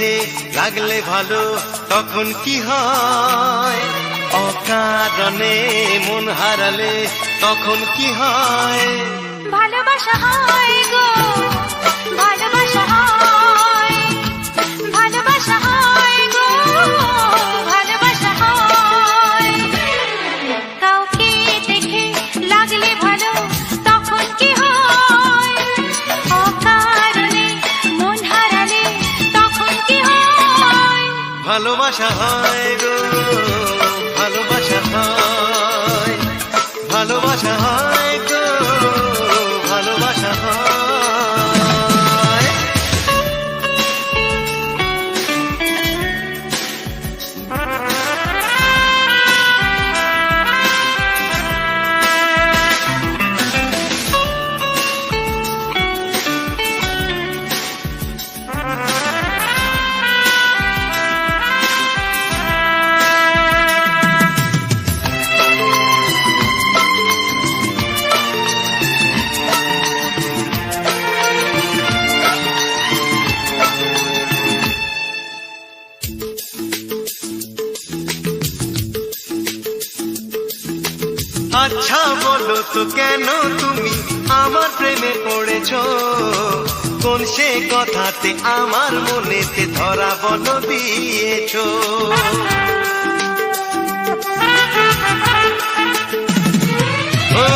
দেখে লাগলে ভালো, তখন কি হয়? অকারণে মন হারালে তখন কি হয়? ভালোবাসা হয় গো, ভালোবাসা হয় ভালোবাসা হয় গো। ভালোবাসা হয় গো। আচ্ছা বলো তো কেন তুমি আমার প্রেমে পড়েছ? কোন সে কথাতে আমার মনেতে ধরা বলো দিয়েছ? ও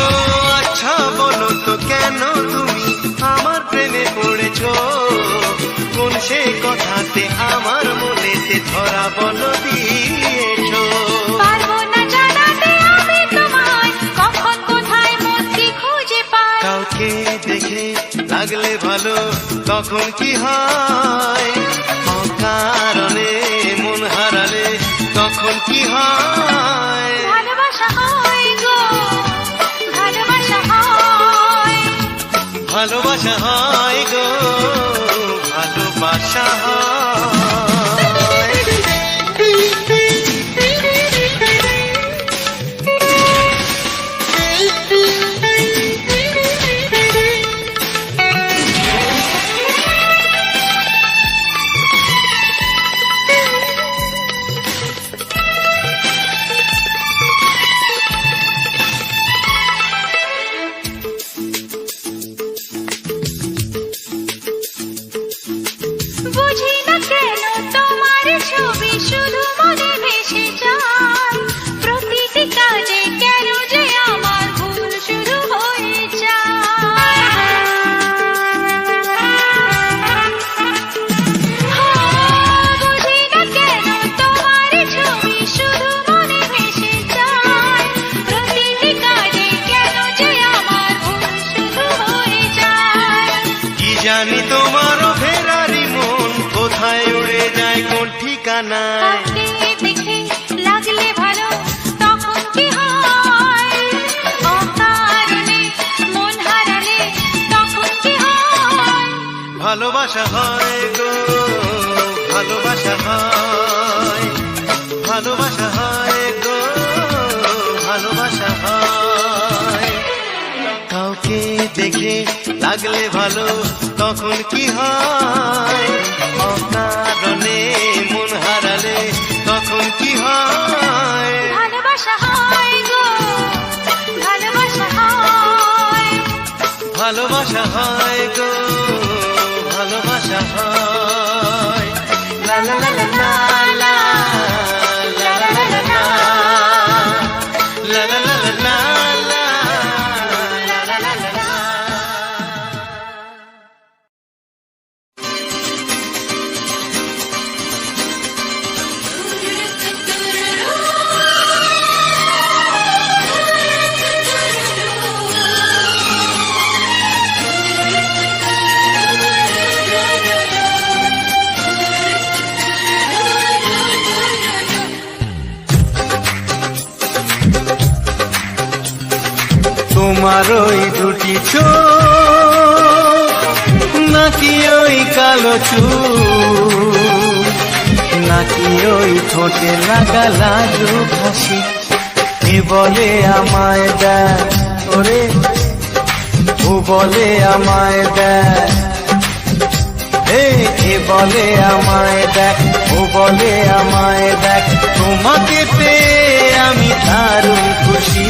আচ্ছা বলো তো কেন তুমি আমার প্রেমে পড়েছ? কোন সে কথাতে আমার মনেতে ধরা বলো দিয়েছ? ভালো তখন কি হয়? কারণে মন হারালে তখন কি হয়। ভালোবাসা হয় গো ভালোবাসা হয়। ঠিকানায় দেখে লাগলে ভালো তখন কি হয়? অকারণে মন হারালে তখন কি হয়? ভালোবাসা হয় গো ভালোবাসা হয়। ভালোবাসা হয় গো ভালোবাসা হয়। কাউকে দেখে লাগলে ভালো তখন কি হয়? অকারণে তখন কি হয়? ভালোবাসা হয় গো ভালোবাসা হয়। ভালোবাসা হয় গো ভালোবাসা হয়। লা লা লা লা। তোমার ওই দুটি চোখ। নাকি ওই কালো চুল নাকি ওই ঠোঁটে লাগা লাজু হাসি? কে বলে আমায় দেয় ওরে? ও বলে আমায় হে এ বলে আমায় দেখ ও বলে আমায় দেখ তোমাকে পেয়ে আমি দারুণ খুশি।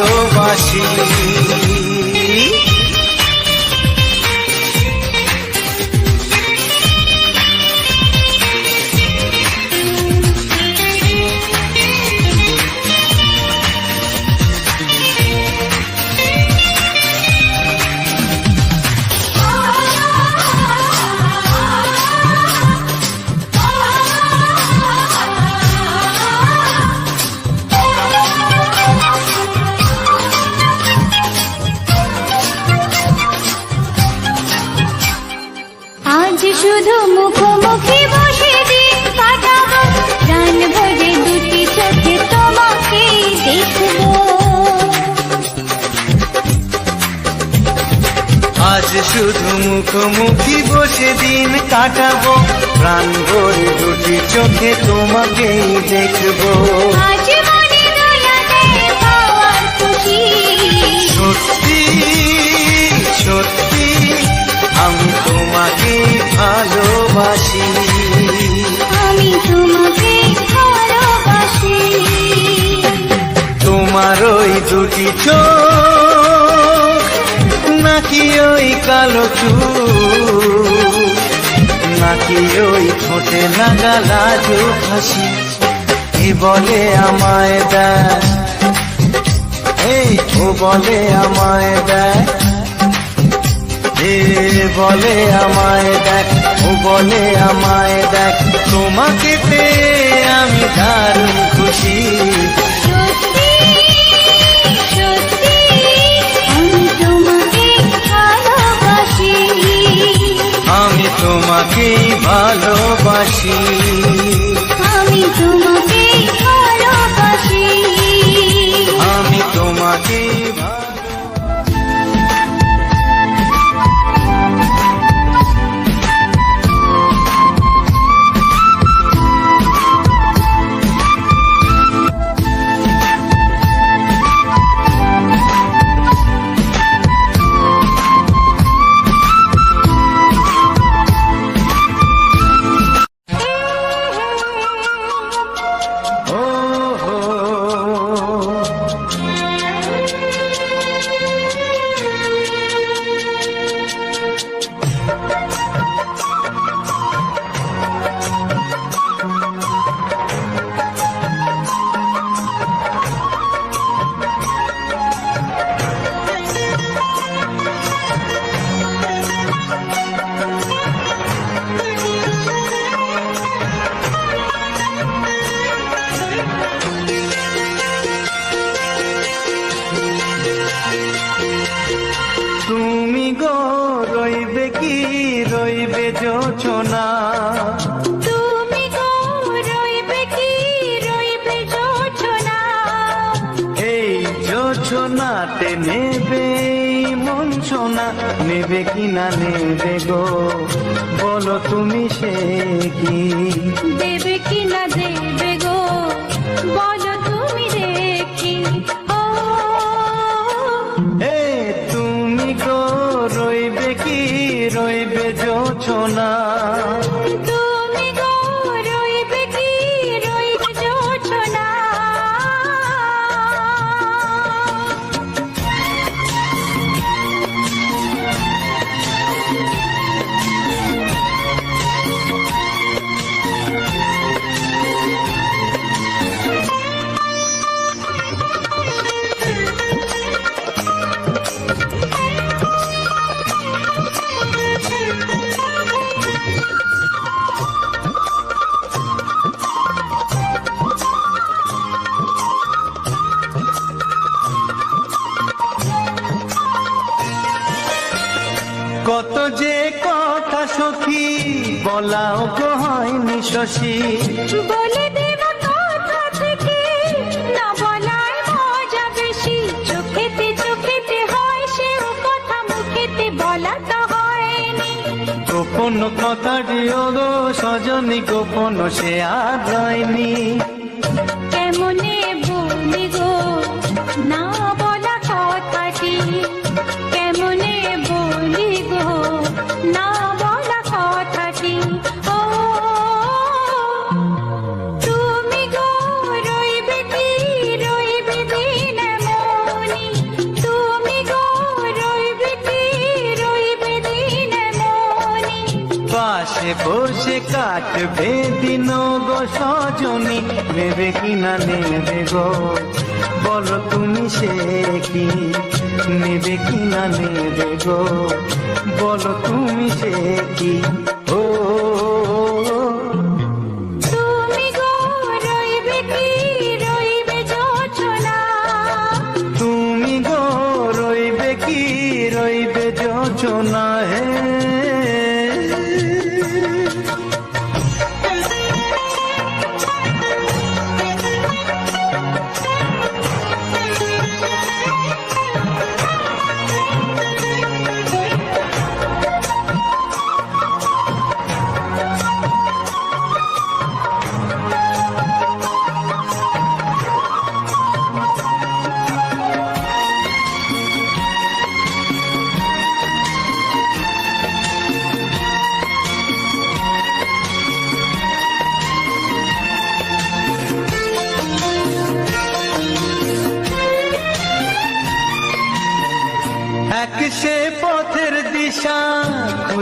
ভালোবাসি। দিন কাটাবো প্রাণ ভরে দুটি চোখে তোমাকেই দেখব। সত্যি সত্যি আমি তোমাকে ভালোবাসি। আমি তোমাকে ভালোবাসি। তোমার ওই দুটি চোখ নাকি ওই কালো চুল? নাকি ওই ঠোঁটে লাগা লাজু হাসি। এ বলে আমায় দেয়। এই ও বলে আমায় দেয়। এ বলে আমায় দেখ ও বলে আমায় দেখ তোমাকে পেয়ে আমি দারুণ খুশি। তোমাকে ভালোবাসি। আমি তোমাকে রইবে যোচনা শশী বলে দেব কথা থেকে না বলার মজা বেশি। চোখেতে চোখেতে হয় সে কথা মুখেতে বলা তো গোপন কথাটি সজনী গোপন সে আর রয়নি। কেমনে নেবে কি না নেবে গো? বলো তুমি সে কি? নেবে কি না নেবে গো? বলো তুমি সে কি?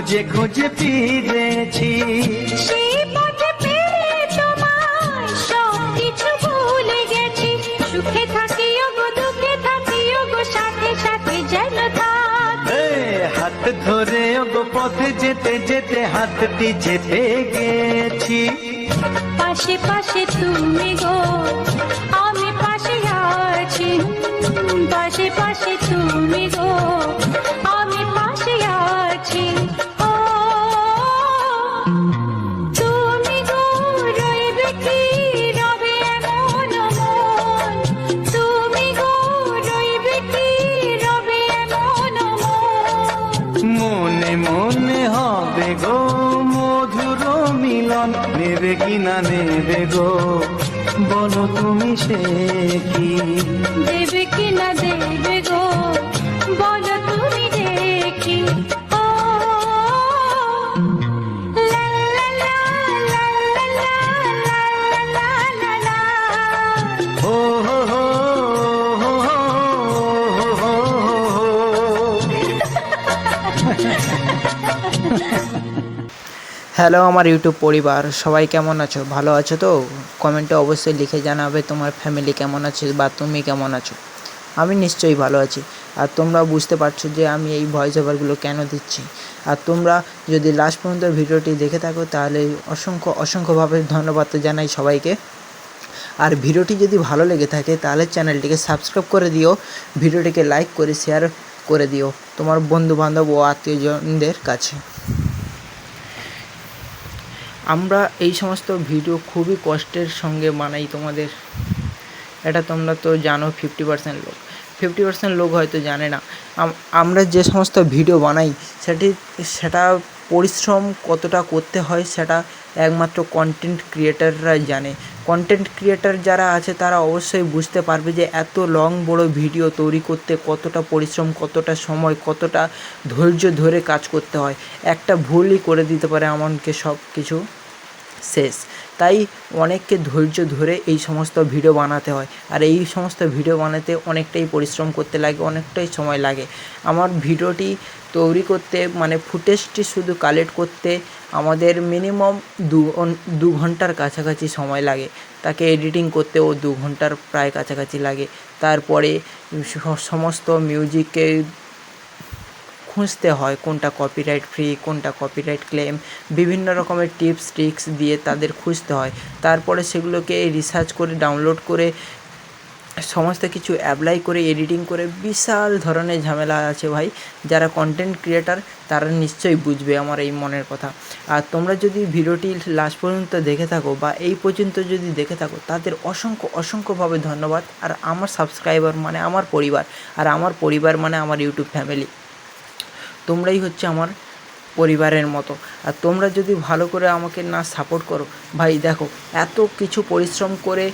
খুঁজে খুঁজে ফিরেছি। সেই পথে পেয়ে তোমার সব কিছু ভুলে গেছি। সুখে থাকিও গো দুঃখে থাকিও গো সাথে সাথে যেন হাত ধরে ওগো পথে যেতে যেতে হাতটি চেপে গেছি। পাশে পাশে তুমি গো আমি পাশে আছি। পাশে পাশে তুমি গো মন মনে হবে গো মধুর মিলন। নেবে কি না নেবে গো? বলো তুমি সে কি? দেবে কি না দেবে গো? বলো তুমি দেখি। হ্যালো আমার ইউটিউব পরিবার। সবাই কেমন আছো? ভালো আছো তো? কমেন্টে অবশ্যই লিখে জানাবে তোমার ফ্যামিলি কেমন আছে বা তুমি কেমন আছো। আমি নিশ্চয়ই ভালো আছি। আর তোমরা বুঝতে পারছ যে আমি এই ভয়েস ওভারগুলো কেন দিচ্ছি। আর তোমরা যদি লাস্ট পর্যন্ত ভিডিওটি দেখে থাকো, তাহলে অসংখ্য, অসংখ্যভাবে ধন্যবাদ জানাই সবাইকে। আর ভিডিওটি যদি ভালো লেগে থাকে, তাহলে চ্যানেলটিকে সাবস্ক্রাইব করে দিও। ভিডিওটিকে লাইক করে শেয়ার করে দিও তোমার বন্ধু বান্ধব ও আত্মীয়জনদের কাছে। আমরা এই সমস্ত ভিডিও খুবই কষ্টের সঙ্গে বানাই তোমাদের। এটা তোমরা তো জানো ফিফটি পার্সেন্ট লোক। ফিফটি পার্সেন্ট লোক হয়তো জানে না। আম- আমরা যে সমস্ত ভিডিও বানাই, সেটি সেটা পরিশ্রম কতটা করতে হয় সেটা একমাত্র কন্টেন্ট ক্রিয়েটাররাই জানে। কন্টেন্ট ক্রিয়েটার যারা আছে, তারা অবশ্যই বুঝতে পারবে যে এত লং বড় ভিডিও তৈরি করতে কতটা পরিশ্রম, কতটা সময়, কতটা ধৈর্য ধরে কাজ করতে হয়। একটা ভুলই করে দিতে পারে এমনকি সব কিছু শেষ। তাই অনেককে ধৈর্য ধরে এই সমস্ত ভিডিও বানাতে হয়। আর এই সমস্ত ভিডিও বানাতে অনেকটাই পরিশ্রম করতে লাগে, অনেকটাই সময় লাগে। আমার ভিডিওটি তৈরি করতে মানে ফুটেজটি শুধু কালেক্ট করতে আমাদের মিনিমাম দু দু ঘণ্টার কাছাকাছি সময় লাগে। তাকে এডিটিং করতেও দু ঘণ্টার প্রায় কাছাকাছি লাগে। তারপরে সমস্ত মিউজিকে খুঁজতে হয় কোনটা কপিরাইট ফ্রি কোনটা কপিরাইট ক্লেম বিভিন্ন রকমের টিপস ট্রিক্স দিয়ে তাদের খুঁজতে হয়। তারপরে সেগুলোকে রিসার্চ করে ডাউনলোড করে, সমস্ত কিছু অ্যাপ্লাই করে এডিটিং করে, বিশাল ধরনের ঝামেলা আছে ভাই। যারা কন্টেন্ট ক্রিয়েটার তারা নিশ্চয়ই বুঝবে আমার এই মনের কথা। আর তোমরা যদি ভিডিওটি লাস্ট পর্যন্ত দেখে থাকো বা এই পর্যন্ত যদি দেখে থাকো, তাদের অসংখ্য, অসংখ্যভাবে ধন্যবাদ। আর আমার সাবস্ক্রাইবার মানে আমার পরিবার। আর আমার পরিবার মানে আমার ইউটিউব ফ্যামিলি তোমরাই হচ্ছে আমার পরিবারের মতো। আর তোমরা যদি ভালো করে আমাকে না সাপোর্ট করো, ভাই দেখো, এত কিছু পরিশ্রম করে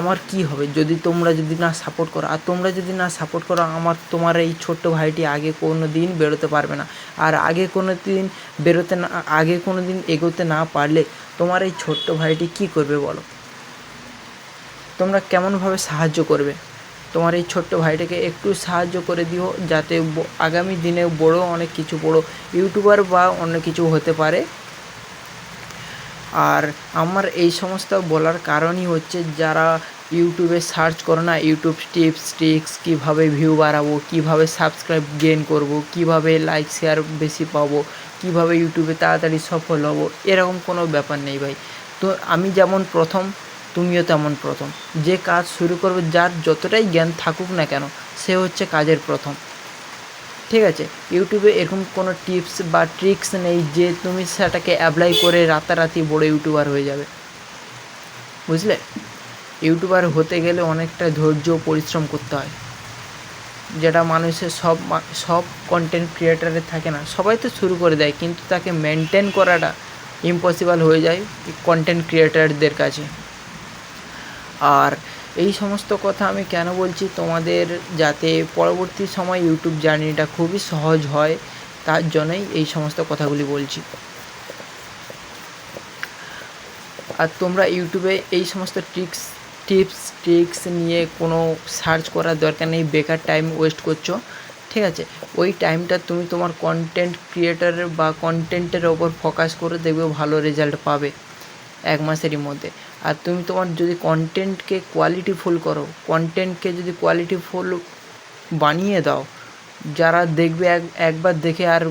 আমার কি হবে? যদি তোমরা যদি না সাপোর্ট করো, আর তোমরা যদি না সাপোর্ট করো, আমার তোমার এই ছোট্ট ভাইটি আগে কোনো দিন বেরোতে পারবে না। আর আগে কোনো দিন বেরোতে না, আগে কোনো দিন এগোতে না পারলে তোমার এই ছোট্ট ভাইটি কি করবে বলো? তোমরা কেমনভাবে সাহায্য করবে? তোমার এই ছোট্ট ভাইটাকে একটু সাহায্য করে দিও যাতে আগামী দিনে বড় অনেক কিছু, বড় ইউটিউবার বা অন্য কিছু হতে পারে। আর আমার এই সমস্ত বলার কারণই হচ্ছে যারা ইউটিউবে সার্চ করো না, ইউটিউব টিপস, ট্রিক্স, কীভাবে ভিউ বাড়াবো, কীভাবে সাবস্ক্রাইব গেন করব, কীভাবে লাইক, শেয়ার বেশি পাবো, কীভাবে ইউটিউবে তাড়াতাড়ি সফল হব, এরকম কোনো ব্যাপার নেই ভাই। তো আমি যেমন প্রথম তুমিও তেমন প্রথম। যে কাজ শুরু করবে যার যতটাই জ্ঞান থাকুক না কেন, সে হচ্ছে কাজের প্রথম। ঠিক আছে, ইউটিউবে এরকম কোনো টিপস বা ট্রিক্স নেই যে তুমি সেটাকে অ্যাপ্লাই করে রাতারাতি বড় ইউটিউবার হয়ে যাবে। বুঝলে? ইউটিউবার হতে গেলে অনেকটা ধৈর্য পরিশ্রম করতে হয়। যেটা মানুষের সব সব কন্টেন্ট ক্রিয়েটারের থাকে না, সবাই তো শুরু করে দেয়, কিন্তু তাকে মেনটেন করাটা ইম্পসিবল হয়ে যায় কন্টেন্ট ক্রিয়েটারদের কাছে। আর এই সমস্ত কথা আমি কেন বলছি? তোমাদের যাতে পরবর্তী সময় ইউটিউব জার্নিটা খুবই সহজ হয়, তার জন্যই এই সমস্ত কথাগুলি বলছি। আর তোমরা ইউটিউবে এই সমস্ত ট্রিক্স টিপস ট্রিক্স নিয়ে কোনো সার্চ করার দরকার নেই, বেকার টাইম ওয়েস্ট করছ, ঠিক আছে? ওই টাইমটা তুমি তোমার কন্টেন্ট ক্রিয়েটারের বা কন্টেন্টের ওপর ফোকাস করে দেখবে ভালো রেজাল্ট পাবে এক মাসেরই মধ্যে। আর তুমি তোমার যদি কন্টেন্টকে কোয়ালিটিফুল করো কন্টেন্টকে যদি কোয়ালিটিফুল বানিয়ে দাও, যারা দেখবে এক একবার দেখে আর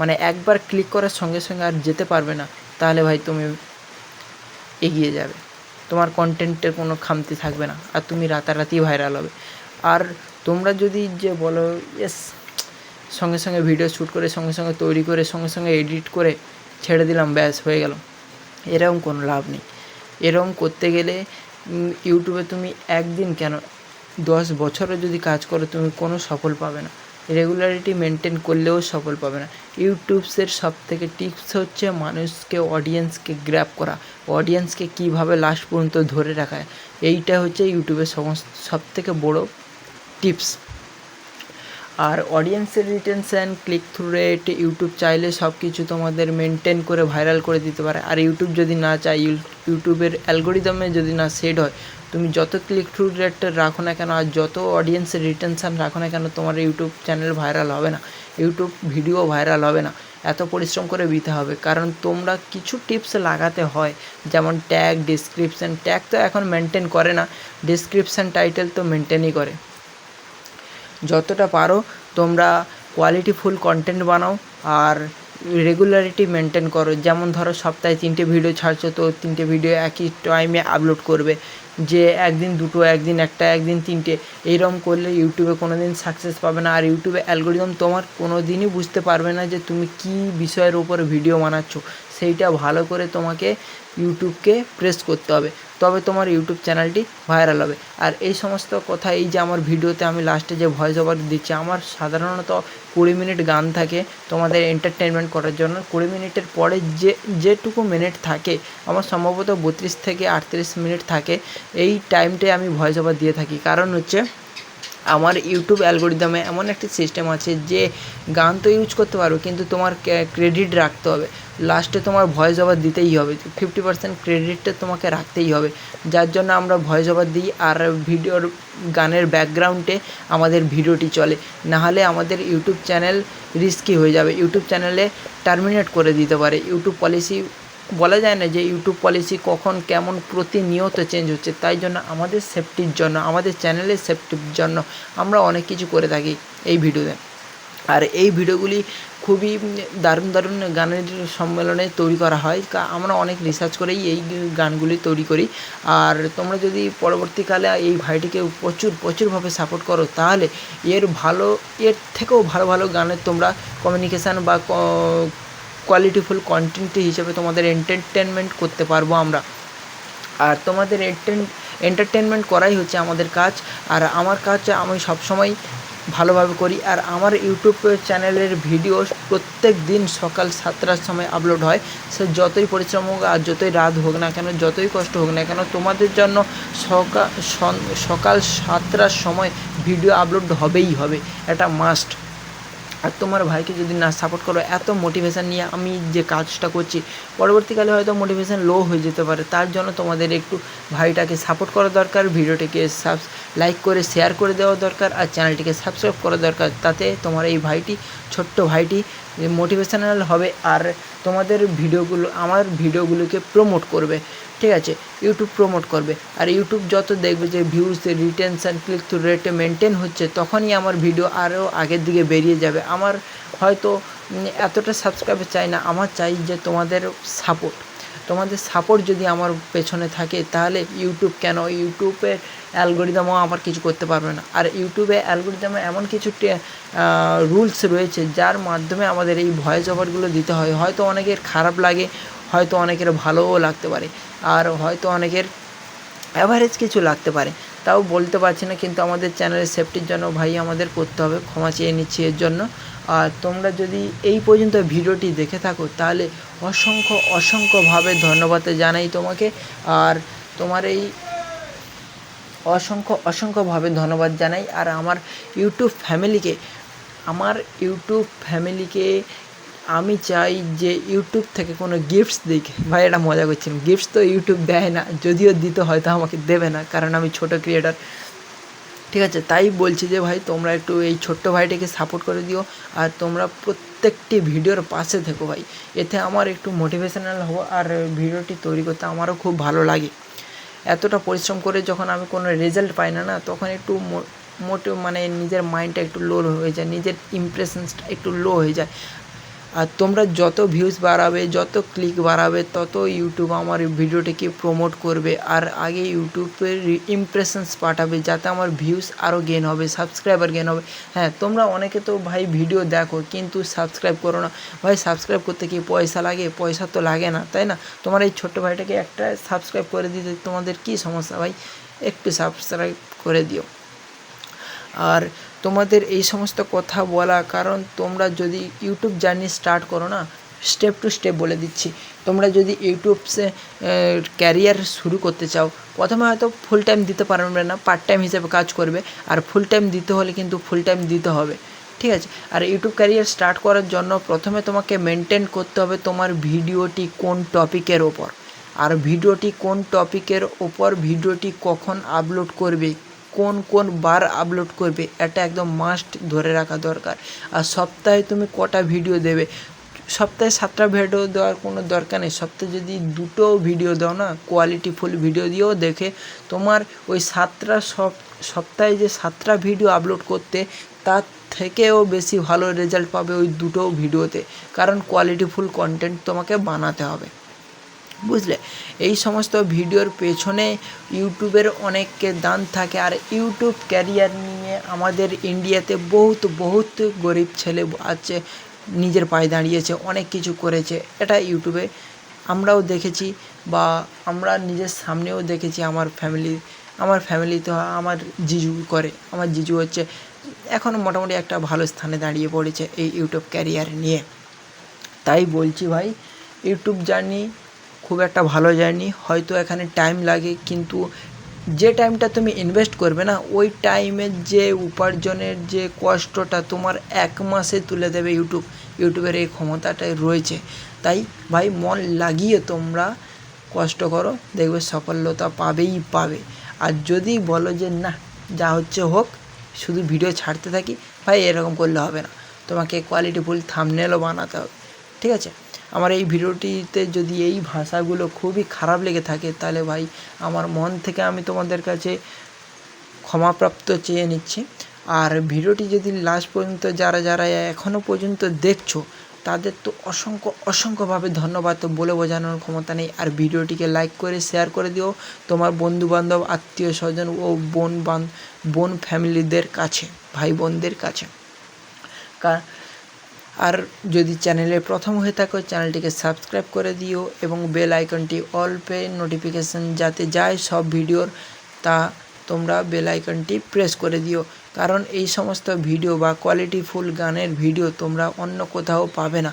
মানে একবার ক্লিক করার সঙ্গে সঙ্গে আর যেতে পারবে না, তাহলে ভাই তুমি এগিয়ে যাবে। তোমার কন্টেন্টের কোনো খামতি থাকবে না, আর তুমি রাতারাতি ভাইরাল হবে। আর তোমরা যদি যে বলো এস সঙ্গে সঙ্গে ভিডিও শ্যুট করে, সঙ্গে সঙ্গে তৈরি করে, সঙ্গে সঙ্গে এডিট করে ছেড়ে দিলাম, ব্যাস, হয়ে গেল। এরকম কোনো লাভ নেই। এরকম করতে গেলে ইউটিউবে তুমি একদিন কেন, দশ বছরও যদি কাজ করো, তুমি কোনো সফল পাবে না। রেগুলারিটি মেনটেন করলেও সফল পাবে না। ইউটিউবসের সব থেকে টিপস হচ্ছে মানুষকে অডিয়েন্সকে গ্র্যাপ করা। অডিয়েন্সকে কীভাবে লাস্ট পর্যন্ত ধরে রাখা। এইটা হচ্ছে ইউটিউবের সমস্ত সব থেকে বড়ো টিপস আর অডিয়েন্সের retention click through rate YouTube চাইলে সব কিছু তোমাদের মেনটেন করে ভাইরাল করে দিতে পারে। আর ইউটিউব যদি না চায়, ইউ- ইউটিউবের অ্যালগোরিদমে যদি না সেট হয়, তুমি যত ক্লিক থ্রু রেট রাখো না কেন আর যত অডিয়েন্সের রিটেনশান রাখো না কেন, তোমার ইউটিউব চ্যানেল ভাইরাল হবে না। ইউটিউব ভিডিও ভাইরাল হবে না। এত পরিশ্রম করে দিতে হবে। কারণ তোমরা কিছু টিপস লাগাতে হয়, যেমন ট্যাগ ডিসক্রিপশান ট্যাগ তো এখন মেনটেন করে না ডিসক্রিপশান টাইটেল তো মেনটেনই করে। যতটা পারো, তোমরা কোয়ালিটিফুল কন্টেন্ট বানাও আর রেগুলারিটি মেনটেন করো। যেমন ধরো, সপ্তাহে তিনটে ভিডিও ছাড়ছো, তো তিনটে ভিডিও একই টাইমে আপলোড করবে। যে একদিন দুটো, একদিন একটা, একদিন তিনটে, এইরকম করলে ইউটিউবে কোনো দিন সাকসেস পাবে না। আর ইউটিউবে অ্যালগোরিদম তোমার কোনো দিনই বুঝতে পারবে না যে তুমি কী বিষয়ের উপরে ভিডিও বানাচ্ছ। সেইটা ভালো করে তোমাকে ইউটিউবকে প্রেস করতে হবে। তবে তোমার ইউটিউব চ্যানেলটি ভাইরাল হবে। আর এই সমস্ত কথা, এই যে আমার ভিডিওতে আমি লাস্টে যে ভয়েস ওভার দিচ্ছি, আমার সাধারণত কুড়ি মিনিট গান থাকে তোমাদের এন্টারটেনমেন্ট করার জন্য। কুড়ি মিনিটের পরে যে, যেটুকু মিনিট থাকে, আমার সম্ভবত বত্রিশ থেকে আটত্রিশ মিনিট থাকে, এই টাইমটায় আমি ভয়েস ওভার দিয়ে থাকি। কারণ হচ্ছে, আমার ইউটিউব অ্যালগোরিদমে এমন একটি সিস্টেম আছে যে, গান তো ইউজ করতে পারো, কিন্তু তোমার ক্রেডিট রাখতে হবে। লাস্টে তোমার ভয়েস ওভার দিতেই হবে ফিফটি পার্সেন্ট ক্রেডিটটা তোমাকে রাখতেই হবে। যার জন্য আমরা ভয়েস ওভার দিই আর ভিডিওর গানের ব্যাকগ্রাউন্ডে আমাদের ভিডিওটি চলে। নাহলে আমাদের ইউটিউব চ্যানেল রিস্কি হয়ে যাবে। ইউটিউব চ্যানেলে টার্মিনেট করে দিতে পারে। ইউটিউব পলিসি বলা যায় না যে ইউটিউব পলিসি কখন, কেমন, প্রতিনিয়ত চেঞ্জ হচ্ছে। তাই জন্য আমাদের সেফটির জন্য, আমাদের চ্যানেলের সেফটির জন্য আমরা অনেক কিছু করে থাকি এই ভিডিওতে আর এই ভিডিওগুলি খুবই দারুণ দারুণ গানের সম্মেলনে তৈরি করা হয়। আমরা অনেক রিসার্চ করেই এই গানগুলি তৈরি করি। আর তোমরা যদি পরবর্তীকালে এই ভাইটিকে প্রচুর, প্রচুরভাবে সাপোর্ট করো, তাহলে এর ভালো, এর থেকেও ভালো ভালো গানের তোমরা কমিউনিকেশান বা কোয়ালিটিফুল কন্টেন্ট হিসেবে তোমাদের এন্টারটেনমেন্ট করতে পারব আমরা। আর তোমাদের এন্টারটেনমেন্ট করাই হচ্ছে আমাদের কাজ। আর আমার কাজ আমি সবসময় ভালোভাবে করি। আর আমার ইউটিউব চ্যানেলের ভিডিও প্রত্যেক দিন সকাল সাতটার সময় আপলোড হয়। সে যতই পরিশ্রম হোক আর যতই রাত হোক না কেন, যতই কষ্ট হোক না কেন, তোমাদের জন্য সকাল সকাল সাতটার সময় ভিডিও আপলোড হবেই হবে। এটা মাস্ট আর তোমার ভাইকে যদি না সাপোর্ট করো, এত মোটিভেশান নিয়ে আমি যে কাজটা করছি, পরবর্তীকালে হয়তো মোটিভেশান লো হয়ে যেতে পারে। তার জন্য তোমাদের একটু ভাইটাকে সাপোর্ট করা দরকার, ভিডিওটিকে সাব লাইক করে শেয়ার করে দেওয়া দরকার, আর চ্যানেলটিকে সাবস্ক্রাইব করা দরকার। তাতে তোমার এই ভাইটি, ছোট্ট ভাইটি মোটিভেশনাল হবে, আর তোমাদের ভিডিওগুলো, আমার ভিডিওগুলোকে প্রমোট করবে, ঠিক আছে? ইউটিউব প্রমোট করবে। আর ইউটিউব যত দেখবে যে ভিউজ রিটেনশান ক্লিক থ্রু রেটে মেনটেন হচ্ছে, তখনই আমার ভিডিও আরও আগের দিকে বেরিয়ে যাবে। আমার হয়তো এতটা সাবস্ক্রাইবার চাই না, আমার চাই যে তোমাদের সাপোর্ট তোমাদের সাপোর্ট যদি আমার পেছনে থাকে, তাহলে ইউটিউব কেন? ইউটিউবের অ্যালগোরিদমও আমার কিছু করতে পারবে না। আর ইউটিউবে অ্যালগোরিদমে এমন কিছু রুলস রয়েছে, যার মাধ্যমে আমাদের এই ভয়েস ওভারগুলো দিতে হয়। হয়তো অনেকের খারাপ লাগে, হয়তো অনেকের ভালোও লাগতে পারে। আর হয়তো অনেকের অ্যাভারেজ কিছু লাগতে পারে। তাও বলতে পারছি না, কিন্তু আমাদের চ্যানেলের সেফটির জন্য ভাই আমাদের করতে হবে, ক্ষমা চেয়ে নিচ্ছি এর জন্য। আর তোমরা যদি এই পর্যন্ত ভিডিওটি দেখে থাকো, তাহলে অসংখ্য অসংখ্যভাবে ধন্যবাদ জানাই তোমাকে। আর তোমার এই অসংখ্য অসংখ্যভাবে ধন্যবাদ জানাই। আর আমার ইউটিউব ফ্যামিলিকে আমার ইউটিউব ফ্যামিলিকে আমি চাই যে ইউটিউব থেকে কোনো গিফটস দিক ভাই, এটা মজা করছিলাম গিফটস তো ইউটিউব দেয় না। যদিও দিতে হয়তো আমাকে দেবে না। কারণ আমি ছোটো ক্রিয়েটার ঠিক আছে, তাই বলছি যে, ভাই, তোমরা একটু এই ছোট্ট ভাইটিকে সাপোর্ট করে দিও। আর তোমরা প্রত্যেকটি ভিডিওর পাশে থেকো, ভাই। এতে আমার একটু মোটিভেশনাল হব আর ভিডিওটি তৈরি করতে আমারও খুব ভালো লাগে। এতটা পরিশ্রম করে যখন আমি কোনো রেজাল্ট পাই না না, তখন একটু মোটে মানে নিজের মাইন্ডটা একটু লো হয়ে যায়। নিজের ইমপ্রেশনসটা একটু লো হয়ে যায়। আর তোমরা যত ভিউজ বাড়াবে, যত ক্লিক বাড়াবে, তত ইউটিউব আমার ভিডিওটিকে প্রমোট করবে আর আগে ইউটিউবের ইমপ্রেশনস পাঠাবে যাতে আমার ভিউজ আরও গেন হবে সাবস্ক্রাইবার গেন হবে। হ্যাঁ তোমরা অনেকে তো ভাই ভিডিও দেখো কিন্তু সাবস্ক্রাইব করো না। ভাই সাবস্ক্রাইব করতে কি পয়সা লাগে? পয়সা তো লাগে না, তাই না? তোমার এই ছোট্ট ভাইটাকে একটা সাবস্ক্রাইব করে দিতে তোমাদের কি সমস্যা ভাই? একটু সাবস্ক্রাইব করে দিও। আর তোমাদের এই সমস্ত কথা বলা কারণ তোমরা যদি ইউটিউব জার্নি স্টার্ট করো না স্টেপ টু স্টেপ বলে দিচ্ছি। তোমরা যদি ইউটিউবসে ক্যারিয়ার শুরু করতে চাও, প্রথমে হয়তো ফুল টাইম দিতে পারবে না পার্ট টাইম হিসেবে কাজ করবে, আর ফুল টাইম দিতে হলে কিন্তু ফুল টাইম দিতে হবে, ঠিক আছে? আর ইউটিউব ক্যারিয়ার স্টার্ট করার জন্য প্রথমে তোমাকে মেনটেন করতে হবে তোমার ভিডিওটি কোন টপিকের ওপর। আর ভিডিওটি কোন টপিকের ওপর, ভিডিওটি কখন আপলোড করবে কোন কোন বার আপলোড করবে, এটা একদম মাস্ট ধরে রাখা দরকার। আর সপ্তাহে তুমি কটা ভিডিও দেবে? সপ্তাহে সাতটা ভিডিও দেওয়ার কোনো দরকার নেই। সপ্তাহে যদি দুটো ভিডিও দাও না কোয়ালিটিফুল ভিডিও দিয়েও দেখে, তোমার ওই সাতটা সপ, সপ্তাহে যে সাতটা ভিডিও আপলোড করতে, তার থেকেও বেশি ভালো রেজাল্ট পাবে ওই দুটো ভিডিওতে কারণ কোয়ালিটিফুল কন্টেন্ট তোমাকে বানাতে হবে। বুঝলে? এই সমস্ত ভিডিওর পেছনে ইউটিউবের অনেককে দান থাকে আর ইউটিউব ক্যারিয়ার নিয়ে আমাদের ইন্ডিয়াতে বহুত বহুত গরিব ছেলে আছে, নিজের পায়ে দাঁড়িয়েছে, অনেক কিছু করেছে। এটা ইউটিউবে আমরাও দেখেছি বা আমরা নিজের সামনেও দেখেছি আমার ফ্যামিলি। আমার ফ্যামিলি তো আমার জিজু করে, আমার জিজু হচ্ছে এখন মোটামুটি একটা ভালো স্থানে দাঁড়িয়ে পড়েছে এই ইউটিউব ক্যারিয়ার নিয়ে। তাই বলছি ভাই, ইউটিউব জার্নি খুব একটা ভালো জার্নি হয়তো এখানে টাইম লাগে, কিন্তু যে টাইমটা তুমি ইনভেস্ট করবে না, ওই টাইমের যে উপার্জনের যে কষ্টটা তোমার এক মাসে তুলে দেবে ইউটিউব ইউটিউবের এই ক্ষমতাটাই রয়েছে। তাই ভাই, মন লাগিয়ে তোমরা কষ্ট করো, দেখবে সফলতা পাবেই পাবে। আর যদি বলো যে না, যা হচ্ছে হোক, শুধু ভিডিও ছাড়তে থাকি, ভাই, এরকম করলে হবে না। তোমাকে কোয়ালিটিফুল থামনেলও বানাতে হবে, ঠিক আছে? আমার এই ভিডিওটিতে যদি এই ভাষাগুলো খুবই খারাপ লেগে থাকে, তাহলে ভাই আমার মন থেকে আমি তোমাদের কাছে ক্ষমাপ্রাপ্ত চেয়ে নিচ্ছি। আর ভিডিওটি যদি লাস্ট পর্যন্ত যারা যারা এখনও পর্যন্ত দেখছ, তাদের তো অসংখ্য, অসংখ্যভাবে ধন্যবাদ। তো বলে বোঝানোর ক্ষমতা নেই। আর ভিডিওটিকে লাইক করে শেয়ার করে দিও তোমার বন্ধুবান্ধব, আত্মীয় স্বজন ও বোন বান, বোন ফ্যামিলিদের কাছে, ভাই বোনদের কাছে। আর যদি চ্যানেলে প্রথম হয়ে থাকো, চ্যানেলটিকে সাবস্ক্রাইব করে দিও এবং বেল আইকনটি অল পে নোটিফিকেশান যাতে যায় সব ভিডিওর, তা তোমরা বেল আইকনটি প্রেস করে দিও। কারণ এই সমস্ত ভিডিও বা কোয়ালিটিফুল গানের ভিডিও তোমরা অন্য কোথাও পাবে না।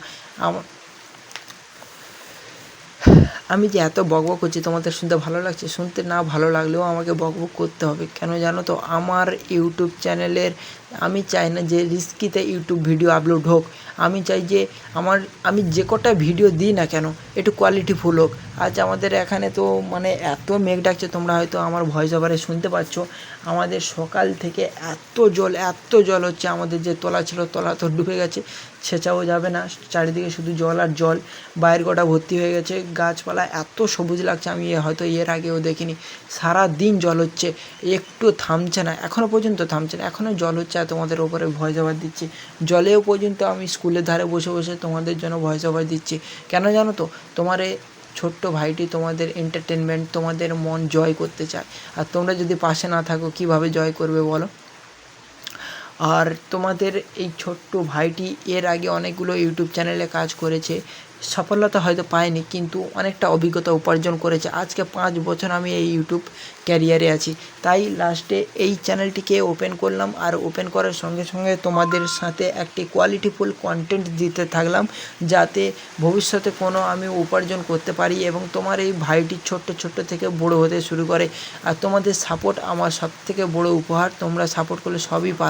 আম- যে এত বকবক করছি, তোমাদের শুনতে ভালো লাগছে? শুনতে না ভালো লাগলেও আমাকে বকবক করতে হবে। কেন জানো তো? আমার ইউটিউব চ্যানেলের, আমি চাই না যে রিস্কিতে ইউটিউব ভিডিও আপলোড হোক। আমি চাই যে আমার, আমি যে কটা ভিডিও দিই না কেন, একটু কোয়ালিটি ফুল হোক। আজ আমাদের এখানে তো মানে এত মেঘ ডাকছে, তোমরা হয়তো আমার ভয়েস ওভারে শুনতে পাচ্ছ। আমাদের সকাল থেকে এত জল এত জল হচ্ছে। আমাদের যে তলা ছিল, তলা তো ডুবে গেছে। ছেঁচাও যাবে না। চারিদিকে শুধু জল আর জল। বাইরের গোটা ভর্তি হয়ে গেছে। গাছপালা এত সবুজ লাগছে, আমি হয়তো এর আগেও দেখিনি। সারা দিন জল হচ্ছে। একটু থামছে না। এখনও পর্যন্ত থামছে না। এখনও জল হচ্ছে আর তোমাদের ওপরে ভয় জবাব দিচ্ছি। জলেও পর্যন্ত আমি স্কুলের ধারে বসে বসে তোমাদের জন্য ভয় জবাব দিচ্ছি। কেন জানো তো? তোমার ছোট্ট ভাইটি তোমাদের এন্টারটেনমেন্ট তোমাদের মন জয় করতে চায়। আর তোমরা যদি পাশে না থাকো, কীভাবে জয় করবে বলো? আর তোমাদের এই ছোট্ট ভাইটি এর আগে অনেকগুলো ইউটিউব চ্যানেলে কাজ করেছে। সফলতা হয়তো পায়নি, কিন্তু অনেকটা অভিজ্ঞতা উপার্জন করেছে। আজকে পাঁচ বছর আমি এই ইউটিউব ক্যারিয়ারে আছি। তাই লাস্টে এই চ্যানেলটিকে ওপেন করলাম আর ওপেন করার সঙ্গে সঙ্গে তোমাদের সাথে একটি কোয়ালিটিফুল কন্টেন্ট দিতে থাকলাম, যাতে ভবিষ্যতে কোনো আমি উপার্জন করতে পারি এবং তোমার এই ভাইটি ছোট্ট ছোট্ট থেকে বড় হতে শুরু করে। আর তোমাদের সাপোর্ট আমার সব থেকে বড় উপহার, তোমরা সাপোর্ট করলে সবই পারো।